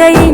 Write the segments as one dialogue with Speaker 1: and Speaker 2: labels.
Speaker 1: daí.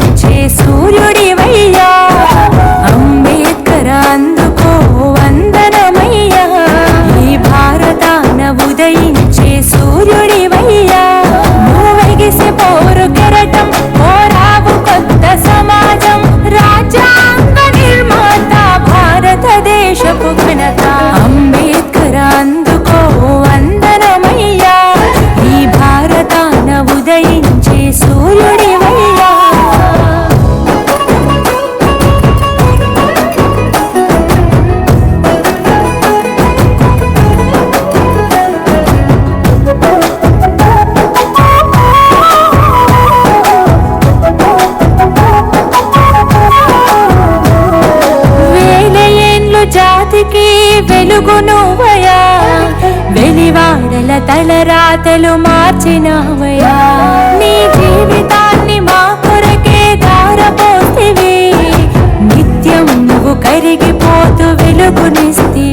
Speaker 1: వెలుగు వెలివాడల తలరాతలు మార్చినవయా నీ జీవితాన్ని మా కొరకే దారపోతివి నిత్యం నువ్వు కరిగిపోతూ వెలుగునిస్తే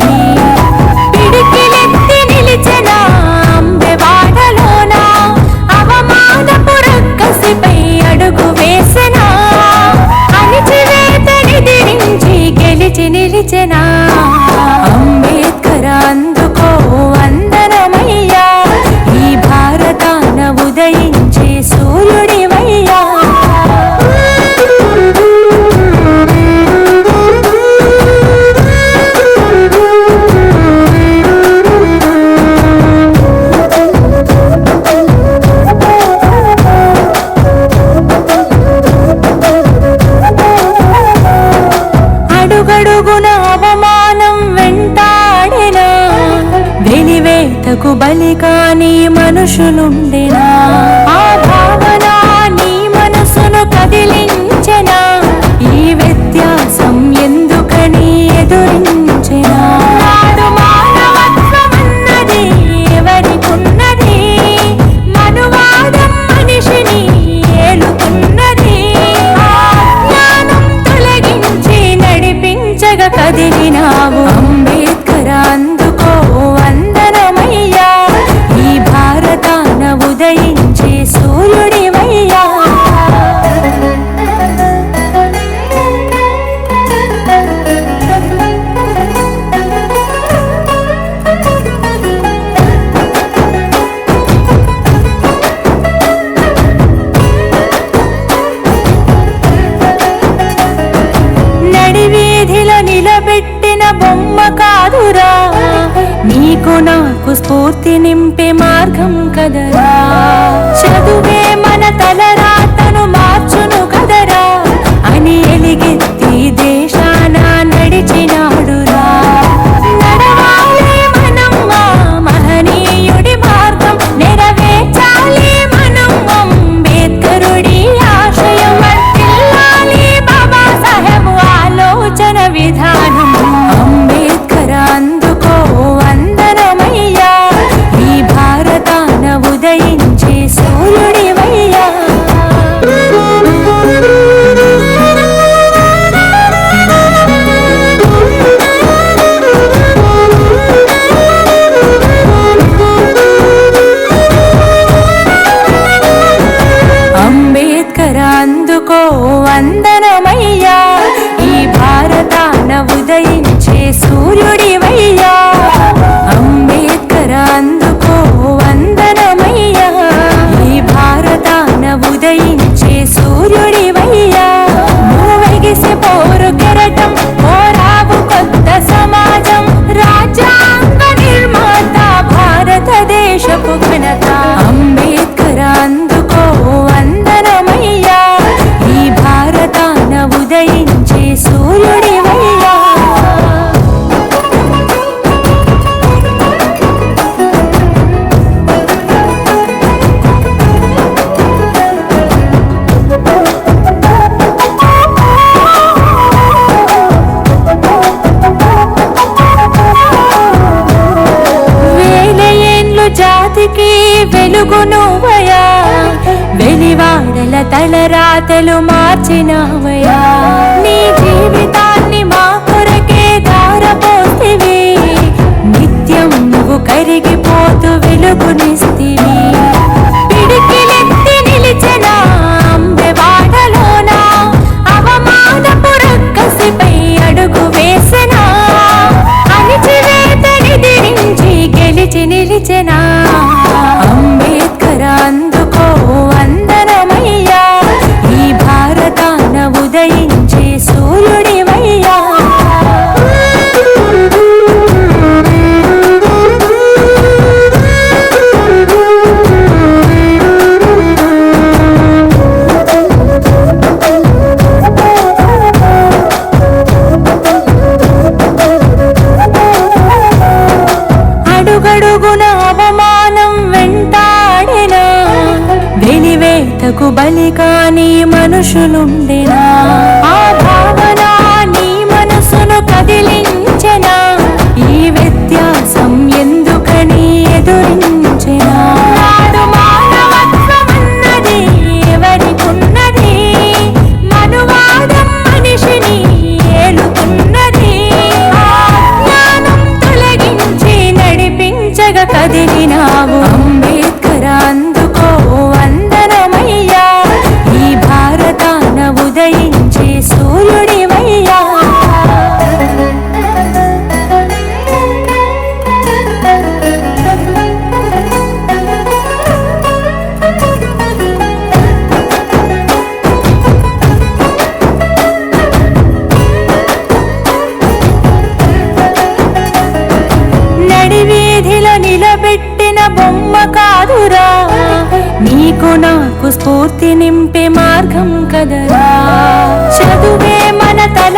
Speaker 1: మనకు బలి కాని మనుషులుండెనా? ఆ భావన నీ మనసును కదిలించెనా? నాకు స్ఫూర్తి నింపే మార్గం కదరా. వెలుగునువయా? వెలివాడల తలరాతలు మార్చినవయా? మాటకు బలి కాని మనుషులుండెనా? నీకు నాకు స్ఫూర్తి నింపే మార్గం కదరా. చదువే మన తల